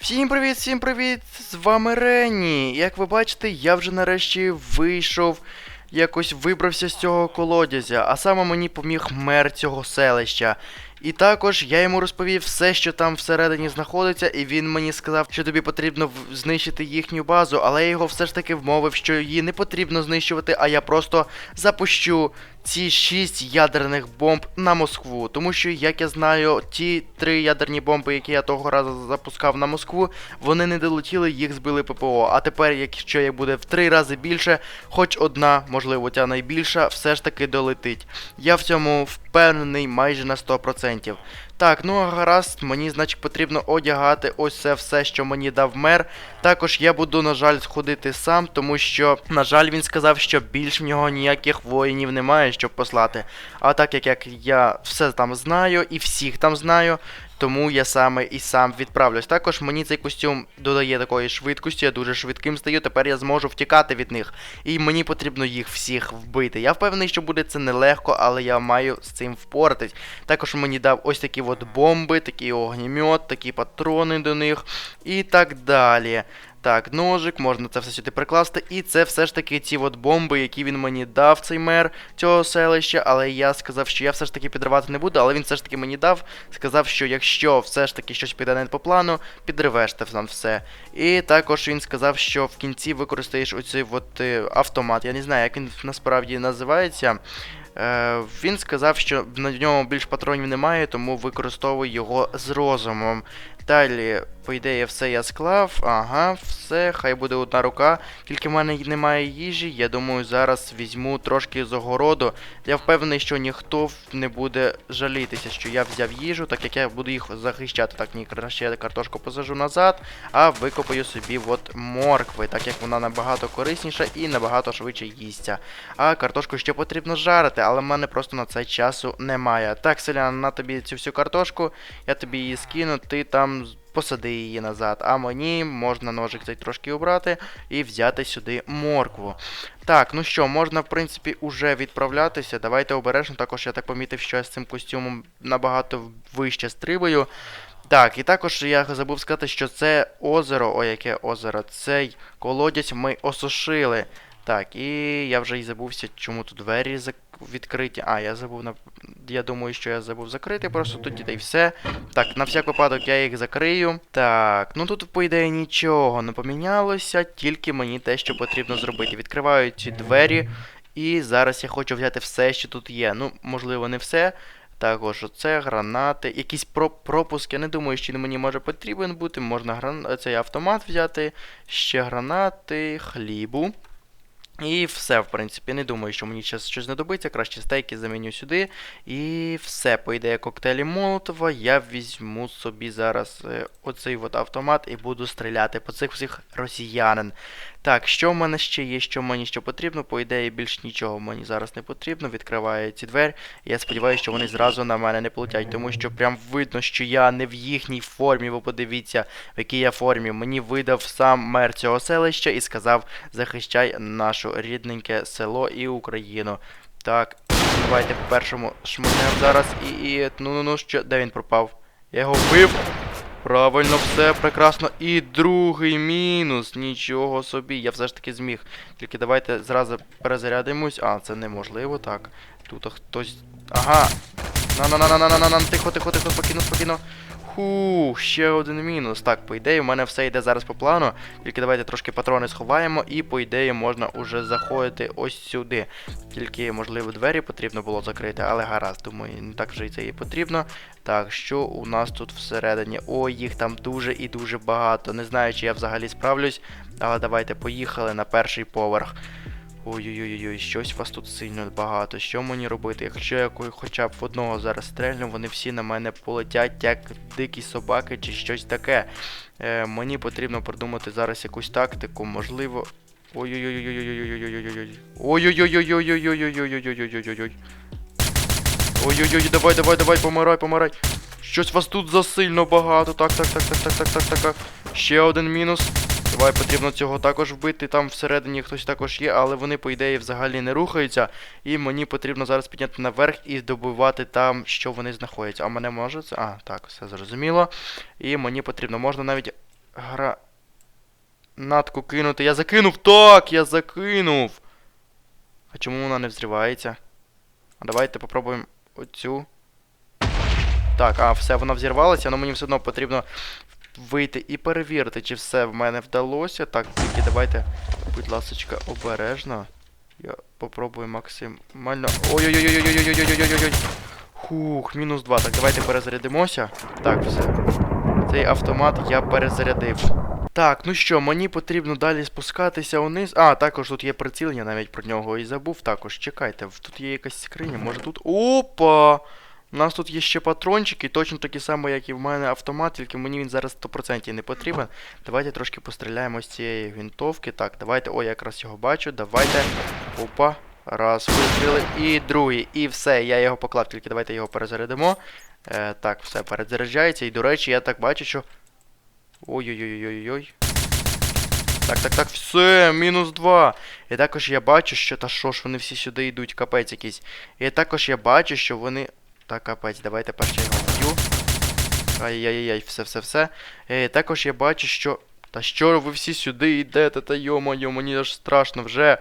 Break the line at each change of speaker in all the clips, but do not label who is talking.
Всім привіт, всім привіт! З вами Ренні. Як ви бачите, я вже нарешті вийшов, якось вибрався з цього колодязя, а саме мені поміг мер цього селища. І також я йому розповів все, що там всередині знаходиться, і він мені сказав, що тобі потрібно знищити їхню базу, але я його все ж таки вмовив, що її не потрібно знищувати, а я просто запущу ці шість ядерних бомб на Москву. Тому що, як я знаю, ті три ядерні бомби, які я того разу запускав на Москву, вони не долетіли, їх збили ППО. А тепер, якщо їх буде в три рази більше, хоч одна, можливо, ця найбільша, все ж таки долетить. Я в цьому впевнений майже на 100%. Так, ну гаразд, мені, значить, потрібно одягати ось це все, що мені дав мер. Також я буду, на жаль, сходити сам, тому що, на жаль, він сказав, що більш в нього ніяких воїнів немає, щоб послати. А так як я все там знаю і всіх там знаю, тому я саме і сам відправлюсь. Також мені цей костюм додає такої швидкості, я дуже швидким стаю, тепер я зможу втікати від них. І мені потрібно їх всіх вбити. Я впевнений, що буде це нелегко, але я маю з цим впоратись. Також мені дав ось такі от бомби, такий огнемет, такі патрони до них і так далі. Так, ножик, можна це все сюди прикласти. І це все ж таки ці от бомби, які він мені дав, цей мер цього селища. Але я сказав, що я все ж таки підривати не буду, але він все ж таки мені дав. Сказав, що якщо все ж таки щось піде не по плану, підривеш те там все. І також він сказав, що в кінці використаєш оцей от е, автомат. Я не знаю, як він насправді називається. Е, він сказав, що на ньому більш патронів немає, тому використовуй його з розумом. Далі, по ідеї, все я склав. Ага, все, хай буде одна рука. Тільки в мене немає їжі. Я думаю, зараз візьму трошки з огороду. Я впевнений, що ніхто не буде жалітися, що я взяв їжу, так як я буду їх захищати. Так, ні, краще я картошку посажу назад, а викопаю собі от моркви, так як вона набагато корисніша і набагато швидше їсться. А картошку ще потрібно жарити, але в мене просто на це часу немає. Так, селян, на тобі цю всю картошку, я тобі її скину, ти там посади її назад. А мені можна ножик цей трошки обрати і взяти сюди моркву. Так, ну що, можна, в принципі, уже відправлятися. Давайте обережно. Також я так помітив, що я з цим костюмом набагато вище стрибаю. Так, і також я забув сказати, що це озеро, ой, яке озеро, цей колодязь ми осушили. Так, і я вже й забувся, чому тут двері зак- відкриті. А, я забув на. Я думаю, що я забув закрити просто та й все. Так, на всяк випадок я їх закрию. Так, ну тут, по ідеї, нічого не помінялося, тільки мені те, що потрібно зробити. Відкриваю ці двері, і зараз я хочу взяти все, що тут є. Ну, можливо, не все. Також оце, гранати, якийсь про пропуск. Я не думаю, що він мені може потрібен бути. Можна гран... цей автомат взяти, ще гранати, хлібу. І все, в принципі, не думаю, що мені зараз щось знадобиться. Краще стейки заміню сюди. І все, по ідеї коктейлі Молотова. Я візьму собі зараз е, оцей от автомат і буду стріляти по цих всіх росіянин. Так, що в мене ще є, що мені ще потрібно? По ідеї, більш нічого мені зараз не потрібно. Відкриваю ці двері. Я сподіваюся, що вони зразу на мене не полетять, тому що прям видно, що я не в їхній формі. Ви подивіться, в якій я формі. Мені видав сам мер цього селища і сказав: захищай наше рідненьке село і Україну. Так, давайте по першому шмурнем зараз і. і ну ну ну що. Де він пропав? Я його вбив. Правильно, все прекрасно. І другий мінус. Нічого собі. Я все ж таки зміг. Тільки давайте зразу перезарядимось. А, це неможливо, так. Тут хтось. Ага. На-на-на-на-на-на-на. Тихо, тихо, тихо, спокійно, спокійно. Ху, ще один мінус. Так, по ідеї, у мене все йде зараз по плану. Тільки давайте трошки патрони сховаємо, і по ідеї можна уже заходити ось сюди. Тільки, можливо, двері потрібно було закрити, але гаразд, думаю, не так вже і це і потрібно. Так, що у нас тут всередині? Ой, їх там дуже і дуже багато. Не знаю, чи я взагалі справлюсь, але давайте поїхали на перший поверх. Ой-ой-ой, щось вас тут сильно багато. Що мені робити? Якщо я хоча б одного зараз стрельну, вони всі на мене полетять, як дикі собаки чи щось таке. Е, мені потрібно придумати зараз якусь тактику, можливо. Ой-ой-ой-ой-ой-ой-ой-ой-ой-ой. Ой-ой-ой-ой-ой-ой-ой-ой-ой-ой-ой-ой. Ой-ой-ой, давай, давай, помирай, помирай. Щось вас тут засильно багато. Так, так, так, так, так, так, так, так. Ще один мінус. Давай, потрібно цього також вбити. Там всередині хтось також є, але вони, по ідеї, взагалі не рухаються. І мені потрібно зараз підняти наверх і добивати там, що вони знаходяться. А мене може це. А, так, все зрозуміло. І мені потрібно, можна навіть гранатку кинути. Я закинув! Так! Я закинув! А чому вона не взривається? А давайте попробуємо оцю. Так, а, все, вона взірвалася, але мені все одно потрібно вийти і перевірити, чи все в мене вдалося. Так, тільки давайте, будь ласочка, обережно. Я попробую максимально. Ой-ой-ой-ой-ой-ой-ой-ой-ой-ой. Хух, мінус 2. Так, давайте перезарядимося. Так, все. Цей автомат я перезарядив. Так, ну що, мені потрібно далі спускатися униз. А, також тут є приціл, я навіть про нього і забув. Також чекайте, тут є якась скриня, може тут. Опа! У нас тут є ще патрончики, точно такі самі, як і в мене автомат, тільки мені він зараз 100% не потрібен. Давайте трошки постріляємо з цієї гвинтовки. Так, давайте. О, я якраз його бачу. Давайте. Опа. Раз, вистріли. І другий. І все, я його поклав, тільки давайте його перезарядимо. Е, так, все перезаряджається. І до речі, я так бачу, що. Ой-ой-ой-ой-ой. Так, так, так, все, мінус 2. І також я бачу, що. Та що ж вони всі сюди йдуть, капець якийсь. І також я бачу, що вони. Так, капець, давайте перше його вб'ю. Ай-яй-яй, все-все-все. Е, також я бачу, що. Та що ви всі сюди йдете, та йо-моє, мені аж страшно вже.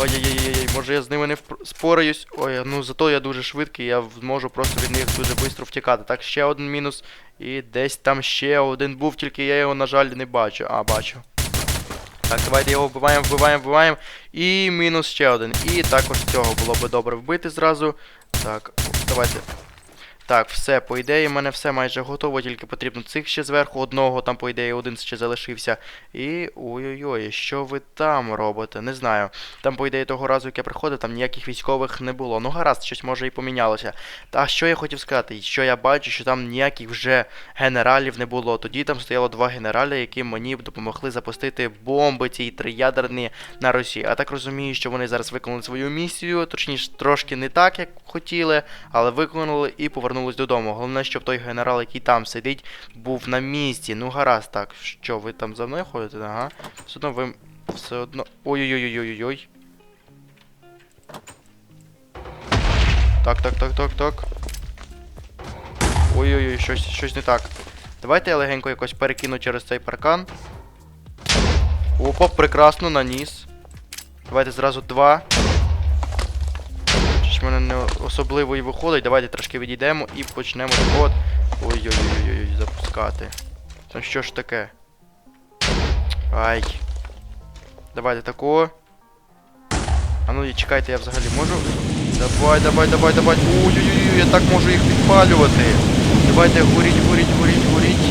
Ой-яй-яй-яй, може я з ними не впр- спораюсь. Ой, ну зато я дуже швидкий, я зможу просто від них дуже швидко втікати. Так, ще один мінус. І десь там ще один був, тільки я його, на жаль, не бачу. А, бачу. Так, давайте його вбиваємо, вбиваємо, вбиваємо. І мінус ще один. І також цього було би добре вбити зразу. Так, давайте. Так, все, по ідеї, в мене все майже готово, тільки потрібно цих ще зверху одного, там, по ідеї, один ще залишився. І. Ой-ой-ой, що ви там робите? Не знаю. Там, по ідеї, того разу, як я приходив, там ніяких військових не було. Ну гаразд, щось може і помінялося. Та що я хотів сказати? Що я бачу, що там ніяких вже генералів не було. Тоді там стояло два генерали, які мені допомогли запустити бомби ці триядерні на Росію. А так розумію, що вони зараз виконали свою місію, точніше, трошки не так, як хотіли, але виконали і повернулись додому. Головне, щоб той генерал, який там сидить, був на місці. Ну гаразд, так. Що, ви там за мною ходите? Ага. Все одно ви все одно. Ой-ой-ой-ой-ой-ой. Так, так, так, так, так. Ой-ой-ой, щось, щось не так. Давайте я легенько якось перекину через цей паркан. Опа, прекрасно, наніс. Давайте зразу два. В мене не особливо і виходить. Давайте трошки відійдемо і почнемо ход. Ой-ой-ой-ой, запускати. Там що ж таке? Ай. Давайте такого. А ну і чекайте, я взагалі можу. Давай, давай, давай, давай. Ой-ой-ой, я так можу їх підпалювати. Давайте, горіть, горіть, горіть, горіть.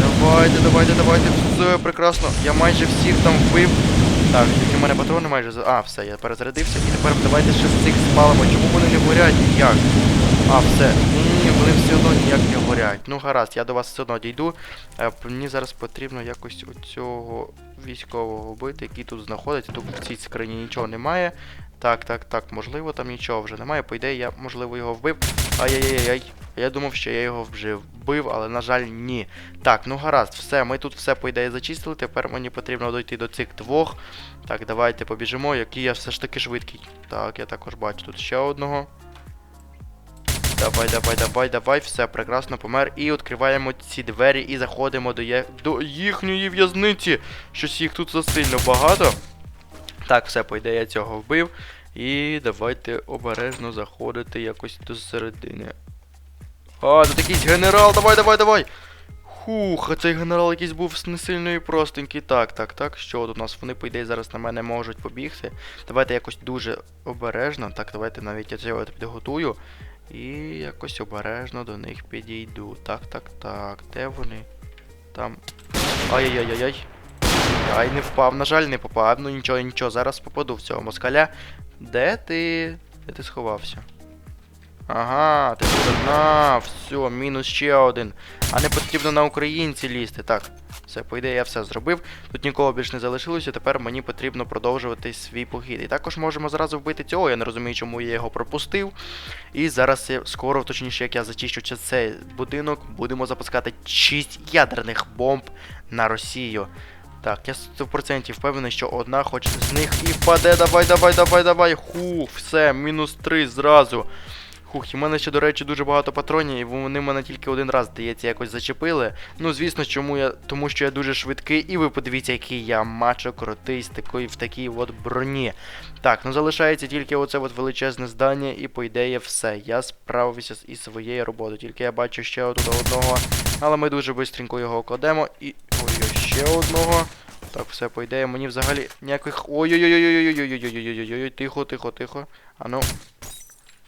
Давайте, давайте, давайте. Все прекрасно. Я майже всіх там вбив. Так, тільки в мене патрони майже. А, все, я перезарядився. І тепер давайте ще з цих спалимо. Чому вони не горять? Як? А, все. Ні, вони все одно ніяк не горять. Ну гаразд, я до вас все одно дійду. Е, мені зараз потрібно якось оцього військового вбити, який тут знаходиться. Тут в цій скрині нічого немає. Так, так, так, можливо, там нічого вже немає. По ідеї, я, можливо, його вбив. Ай-яй-яй-яй. Я думав, що я його вже вбив, але, на жаль, ні. Так, ну гаразд, все, ми тут все, по ідеї, зачистили. Тепер мені потрібно дойти до цих двох. Так, давайте побіжимо, який я все ж таки швидкий. Так, я також бачу тут ще одного. Давай, давай, давай, давай, все, прекрасно помер. І відкриваємо ці двері і заходимо до, є... до їхньої в'язниці. Щось їх тут засильно багато. Так, все, по ідеї, я цього вбив. І давайте обережно заходити якось до середини. А, тут якийсь генерал, давай, давай, давай! Хух, а цей генерал якийсь був не сильно і простенький. Так, так, так. Що тут у нас? Вони, по ідеї, зараз на мене можуть побігти. Давайте якось дуже обережно. Так, давайте навіть я цього підготую. І якось обережно до них підійду. Так, так, так. Де вони? Там. Ай-яй-яй-яй. Ай, не впав, на жаль, не попав. Ну нічого, нічого, зараз попаду в цього москаля. Де ти? Де ти сховався? Ага, ти на, все, мінус ще один. А не потрібно на українці лізти. Так, все, по ідеї, я все зробив. Тут нікого більш не залишилося, тепер мені потрібно продовжувати свій похід. І також можемо зразу вбити цього, я не розумію, чому я його пропустив. І зараз я скоро, точніше, як я зачищу цей будинок, будемо запускати 6 ядерних бомб на Росію. Так, я 100% впевнений, що одна хоч з них і впаде. Давай, давай, давай, давай. Хух, все, мінус 3 зразу. Хух, і в мене ще, до речі, дуже багато патронів, і вони мене тільки один раз, здається, якось зачепили. Ну, звісно, чому я. Тому що я дуже швидкий, і ви подивіться, який я мачо крутий з такої в такій от броні. Так, ну залишається тільки оце от величезне здання, і по ідеї все. Я справився із своєю роботою. Тільки я бачу ще отут одного. Але ми дуже швидко його кладемо. І. Ой, ще одного. Так, все, по ідеї, мені взагалі ніяких. Ой-ой-ой-ой-ой-ой-ой-ой-ой-ой-ой-ой, тихо, тихо, тихо. А ну.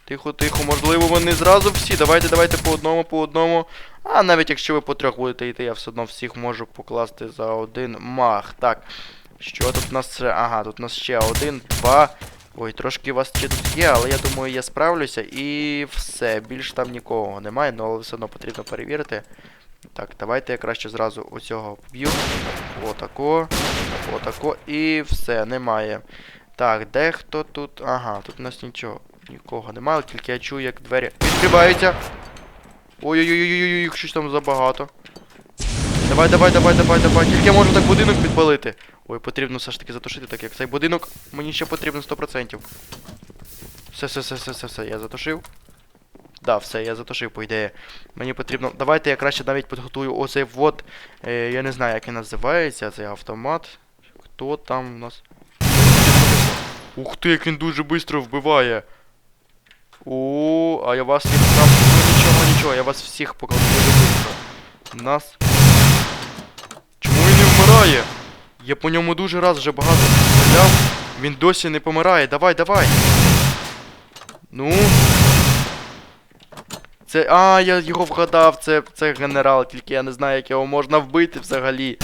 Тихо, тихо, можливо, вони зразу всі. Давайте, давайте по одному, по одному. А навіть якщо ви по трьох будете йти, я все одно всіх можу покласти за один мах. Так. Що тут у нас? Ага, тут у нас ще один, два. Ой, трошки вас ще тут є, але я думаю, я справлюся і все. Більш там нікого немає, ну, але все одно потрібно перевірити. Так, давайте я краще зразу оцього вб'ю. Отако. Отако. І все, немає. Так, де хто тут? Ага, тут у нас нічого. Нікого немає, тільки я чую, як двері відкриваються. Ой-ой-ой-ой-ой, щось там забагато. Давай, давай, давай, давай, давай. Тільки я можу так будинок підпалити. Ой, потрібно все ж таки затушити, так як цей будинок мені ще потрібно 100%. Все, все, все, все, все, все, я затушив. Да, все, я затушив, по ідеї. Мені потрібно. Давайте я краще навіть підготую оцей вот. Е, я не знаю, як він називається, цей автомат. Хто там у нас? Ух ти, як він дуже швидко вбиває. О, а я вас всіх там. Ну нічого, нічого, я вас всіх дуже швидко. Нас. Чому він не вмирає? Я по ньому дуже раз вже багато стріляв. Він досі не помирає. Давай, давай. Ну. Це. А, я його вгадав, це, це генерал, тільки я не знаю, як його можна вбити взагалі.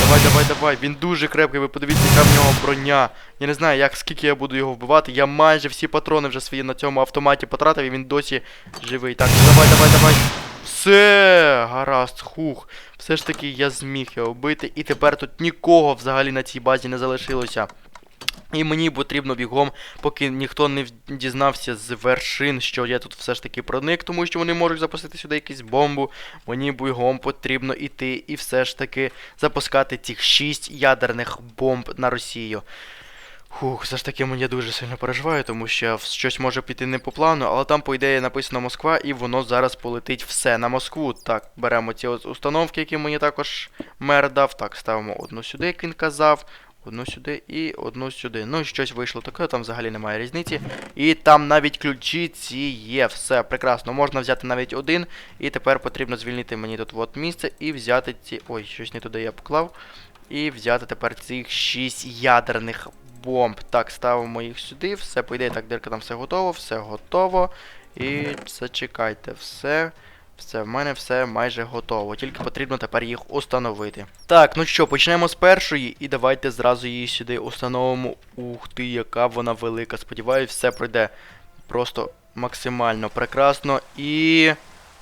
Давай, давай, давай. Він дуже крепкий, ви подивіться, яка в нього броня. Я не знаю, як скільки я буду його вбивати. Я майже всі патрони вже свої на цьому автоматі потратив, і він досі живий. Так, давай, давай, давай. Все, гаразд, хух. Все ж таки я зміг його вбити, і тепер тут нікого взагалі на цій базі не залишилося. І мені потрібно бігом, поки ніхто не дізнався з вершин, що я тут все ж таки проник, тому що вони можуть запустити сюди якусь бомбу. Мені бігом потрібно іти і все ж таки запускати цих шість ядерних бомб на Росію. Хух, все ж таки мені дуже сильно переживаю, тому що щось може піти не по плану, але там, по ідеї, написано Москва, і воно зараз полетить все на Москву. Так, беремо ці установки, які мені також мер дав. Так, ставимо одну сюди, як він казав. Одну сюди і одну сюди. Ну, щось вийшло таке, там взагалі немає різниці. І там навіть ключі ці є. Все прекрасно. Можна взяти навіть один. І тепер потрібно звільнити мені тут от місце і взяти ці. Ой, щось не туди я поклав. І взяти тепер цих 6 ядерних бомб. Так, ставимо їх сюди. Все, по ідеї, так, дирка там все готово, все готово. І зачекайте, все. Все, в мене все майже готово. Тільки потрібно тепер їх установити. Так, ну що, почнемо з першої, і давайте зразу її сюди установимо. Ух ти, яка вона велика. Сподіваюсь, все пройде просто максимально прекрасно. І.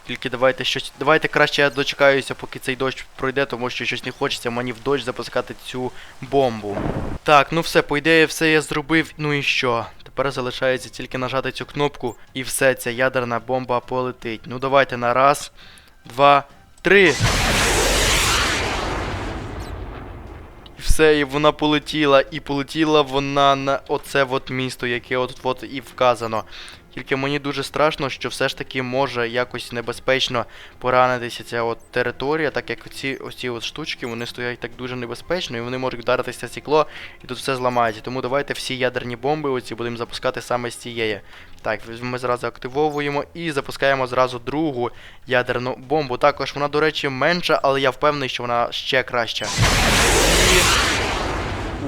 Тільки давайте щось. Давайте краще я дочекаюся, поки цей дощ пройде, тому що щось не хочеться мені в дощ запускати цю бомбу. Так, ну все, по ідеї, все я зробив. Ну і що? Тепер залишається тільки нажати цю кнопку, і все, ця ядерна бомба полетить. Ну давайте на раз, два, три. І все, і вона полетіла, і полетіла вона на оце от місто, яке от от і вказано. Тільки мені дуже страшно, що все ж таки може якось небезпечно поранитися ця от територія, так як ці ось ці от штучки, вони стоять так дуже небезпечно, і вони можуть вдаритися стекло, і тут все зламається. Тому давайте всі ядерні бомби оці будемо запускати саме з цієї. Так, ми зразу активовуємо і запускаємо зразу другу ядерну бомбу. Також вона, до речі, менша, але я впевнений, що вона ще краща.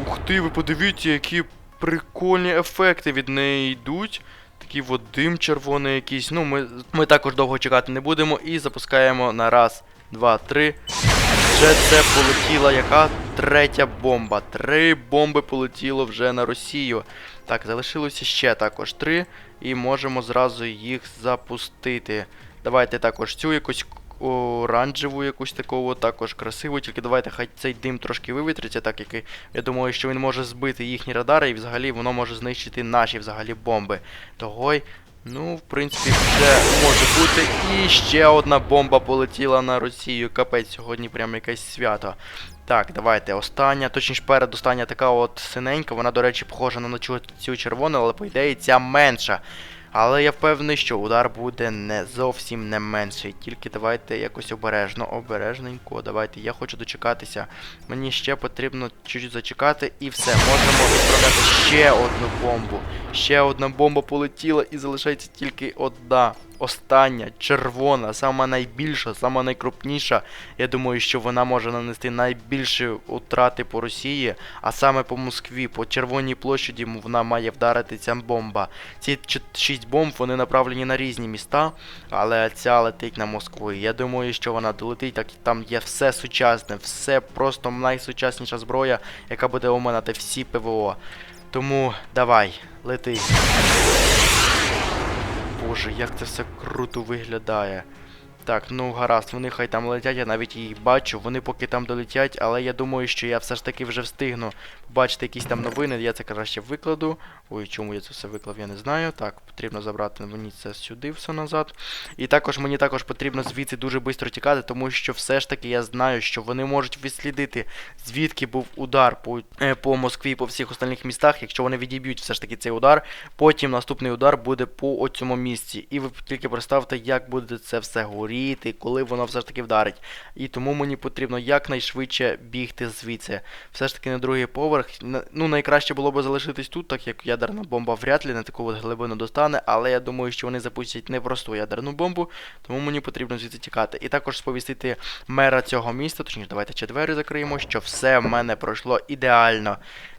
Ух ти, ви подивіться, які прикольні ефекти від неї йдуть. Такий от дим червоний якийсь. Ну, ми, ми також довго чекати не будемо і запускаємо на раз, два, три. Вже це полетіла яка третя бомба. Три бомби полетіло вже на Росію. Так, залишилося ще також три. І можемо зразу їх запустити. Давайте також цю якусь оранжеву, якусь таку також красиву. Тільки давайте хай цей дим трошки вивітриться, так як я думаю, що він може збити їхні радари, і взагалі воно може знищити наші взагалі бомби. Того й, ну, в принципі, вже може бути. І ще одна бомба полетіла на Росію. Капець, сьогодні прям якесь свято. Так, давайте. Остання, точніше передостання така от синенька. Вона, до речі, похожа на цю червону, але по ідеї ця менша. Але я впевнений, що удар буде не зовсім не менший. Тільки давайте якось обережно, обережненько. Давайте, я хочу дочекатися. Мені ще потрібно чуть-чуть зачекати і все. Можемо відправляти ще одну бомбу. Ще одна бомба полетіла і залишається тільки одна. Остання, червона, сама найбільша, сама найкрупніша. Я думаю, що вона може нанести найбільші утрати по Росії, а саме по Москві, по Червоній площаді вона має вдарити ця бомба. Ці шість бомб вони направлені на різні міста, але ця летить на Москву. Я думаю, що вона долетить, так там є все сучасне, все просто найсучасніша зброя, яка буде оминати всі ПВО. Тому давай, лети. Боже, як це все круто виглядає. Так, ну гаразд, вони хай там летять, я навіть їх бачу. Вони поки там долетять, але я думаю, що я все ж таки вже встигну побачити якісь там новини. Я це краще викладу. Ой, чому я це все виклав, я не знаю. Так, потрібно забрати мені це сюди все назад. І також мені також потрібно звідси дуже швидко тікати, тому що все ж таки я знаю, що вони можуть відслідити, звідки був удар по, е, по Москві, по всіх остальних містах. Якщо вони відіб'ють все ж таки цей удар, потім наступний удар буде по оцьому місці. І ви тільки представте, як буде це все горіти, коли воно все ж таки вдарить. І тому мені потрібно якнайшвидше бігти звідси. Все ж таки на другий поверх. Ну, найкраще було б залишитись тут, так як ядерна бомба вряд ли на таку от глибину достане, але я думаю, що вони запустять непросту ядерну бомбу, тому мені потрібно звідси тікати. І також сповістити мера цього міста, точніше, давайте ще двері закриємо, що все в мене пройшло ідеально.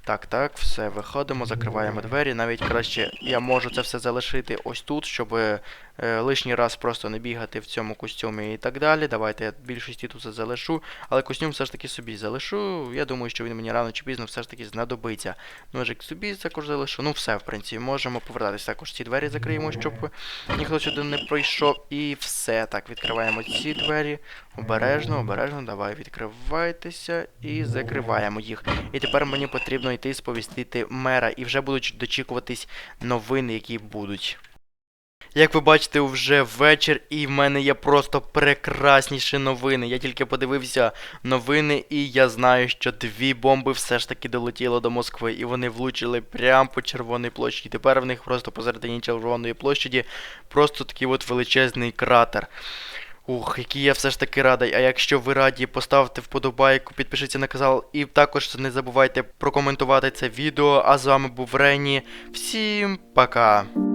Так, так, все, виходимо, закриваємо двері. Навіть краще я можу це все залишити ось тут, щоб е, лишній раз просто не бігати в цьому костюмі і так далі. Давайте я більшості тут залишу, але костюм все ж таки собі залишу. Я думаю, що він мені рано чи пізно все ж таки знадобиться. Ножик собі також залишу. Ну все, в принципі, можемо повертатися. Також ці двері закриємо, щоб ніхто сюди не пройшов. І все. Так, відкриваємо ці двері. Обережно, обережно, давай, відкривайтеся і закриваємо їх. І тепер мені потрібно йти сповістити мера, і вже будуть дочікуватись новини, які будуть. Як ви бачите, вже вечір, і в мене є просто прекрасніші новини. Я тільки подивився новини, і я знаю, що дві бомби все ж таки долетіли до Москви, і вони влучили прямо по Червоній площаді. Тепер в них просто посередині Червоної площаді просто такий от величезний кратер. Ух, який я все ж таки радий. А якщо ви раді, поставте вподобайку, підпишіться на канал і також не забувайте прокоментувати це відео. А з вами був Рені. Всім пока!